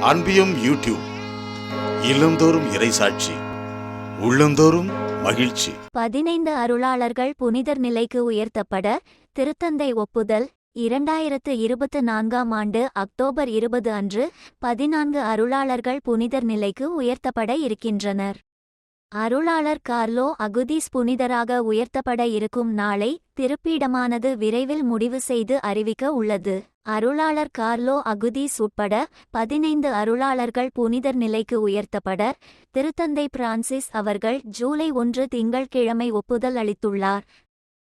அன்பியும் YouTube இல்லந்தோறும் இறைசாட்சி உள்ளந்தோறும் மகிழ்ச்சி. பதினைந்து அருளாளர்கள் புனிதர் நிலைக்கு உயர்த்தப்பட திருத்தந்தை ஒப்புதல் இரண்டாயிரத்து இருபத்து நான்காம் ஆண்டு அக்டோபர் இருபது அன்று பதினான்கு அருளாளர்கள் புனிதர் நிலைக்கு உயர்த்தப்பட இருக்கின்றனர். அருளாளர் கார்லோ அகுதீஸ் புனிதராக உயர்த்தப்பட இருக்கும் நாளை திருப்பீடமானது விரைவில் முடிவு செய்து அறிவிக்க உள்ளது. அருளாளர் கார்லோ அகுதீஸ் உட்பட பதினைந்து அருளாளர்கள் புனிதர் நிலைக்கு உயர்த்தப்பட திருத்தந்தை பிரான்சிஸ் அவர்கள் ஜூலை ஒன்று திங்கள்கிழமை ஒப்புதல் அளித்துள்ளார்.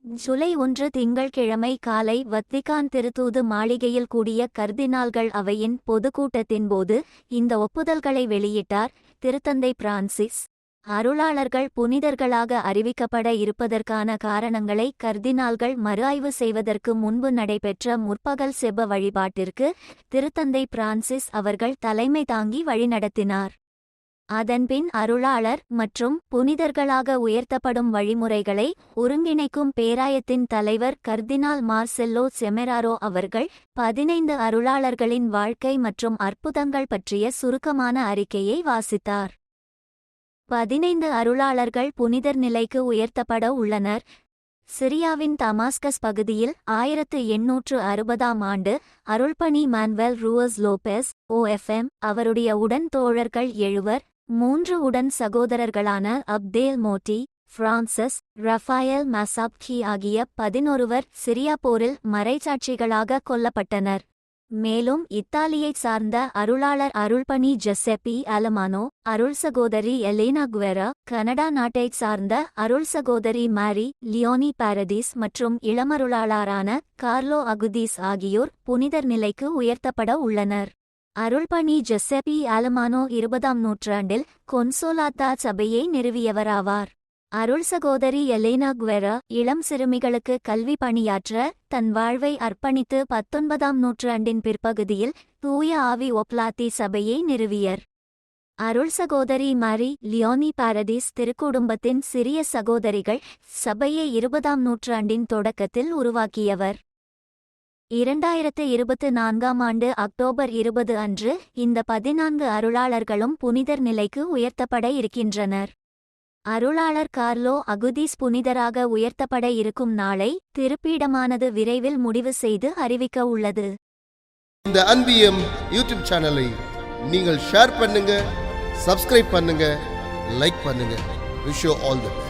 ஜூலை ஒன்று திங்கள்கிழமை காலை வத்திகான் திருத்தூது மாளிகையில் கூடிய கர்தினால்கள் அவையின் பொதுக்கூட்டத்தின்போது இந்த ஒப்புதல்களை வெளியிட்டார் திருத்தந்தை பிரான்சிஸ். அருளாளர்கள் புனிதர்களாக அறிவிக்கப்பட இருப்பதற்கான காரணங்களை கர்தினால்கள் மறு ஆய்வு செய்வதற்கு முன்பு நடைபெற்ற முற்பகல் செவ்வ வழிபாட்டிற்கு திருத்தந்தை பிரான்சிஸ் அவர்கள் தலைமை தாங்கி வழிநடத்தினார். அதன்பின் அருளாளர் மற்றும் புனிதர்களாக உயர்த்தப்படும் வழிமுறைகளை ஒருங்கிணைக்கும் பேராயத்தின் தலைவர் கர்தினால் மார்செல்லோ செமெராரோ அவர்கள் பதினைந்து அருளாளர்களின் வாழ்க்கை மற்றும் அற்புதங்கள் பற்றிய சுருக்கமான அறிக்கையை வாசித்தார். பதினைந்து அருளாளர்கள் புனிதர் நிலைக்கு உயர்த்தப்பட உள்ளனர். சிரியாவின் தமாஸ்கஸ் பகுதியில் ஆயிரத்து எண்ணூற்று அறுபதாம் ஆண்டு அருள்பணி மான்வெல் ரூவஸ் லோபெஸ் ஓஎஃப்எம் அவருடைய உடன் தோழர்கள் எழுவர் மூன்று உடன் சகோதரர்களான அப்தேல் மோட்டி பிரான்சஸ் ரஃபாயல் மசாப்கி ஆகிய பதினொருவர் சிரியா போரில் மறைச்சாட்சிகளாக கொல்லப்பட்டனர். மேலும் இத்தாலியைச் சார்ந்த அருளாளர் அருள்பணி ஜெசெப்பி அலமானோ அருள் சகோதரி எலேனா குவேரா கனடா நாட்டைச் சார்ந்த அருள் சகோதரி மாரி லியோனி பாரதீஸ் மற்றும் இளமருளாளரான கார்லோ அகுதீஸ் ஆகியோர் புனிதர் நிலைக்கு உயர்த்தப்பட உள்ளனர். அருள்பணி ஜெசெப்பி அலமானோ இருபதாம் நூற்றாண்டில் கொன்சோலாத்தா சபையை நிறுவியவராவார். அருள் சகோதரி எலேனா குவெரா இளம் சிறுமிகளுக்கு கல்வி பணியாற்ற தன் வாழ்வை அர்ப்பணித்து பத்தொன்பதாம் நூற்றாண்டின் பிற்பகுதியில் தூய ஆவி ஒப்லாத்தி சபையை நிறுவியர். அருள் சகோதரி மாரி லியோனி பாரதீஸ் திருக்குடும்பத்தின் சிறிய சகோதரிகள் சபையை இருபதாம் நூற்றாண்டின் தொடக்கத்தில் உருவாக்கியவர். இரண்டாயிரத்து இருபத்து நான்காம் ஆண்டு அக்டோபர் இருபது அன்று இந்த பதினான்கு அருளாளர்களும் புனிதர் நிலைக்கு உயர்த்தப்பட இருக்கின்றனர். அருளாளர் கார்லோ அகுதீஸ் புனிதராக உயர்த்தப்பட இருக்கும் நாளை திருப்பீடமானது விரைவில் முடிவு செய்து அறிவிக்க உள்ளது. இந்த அன்பியம் யூடியூப் சேனலை நீங்கள் ஷேர் பண்ணுங்க சப்ஸ்கிரைப் பண்ணுங்க லைக் பண்ணுங்க. Wish all the best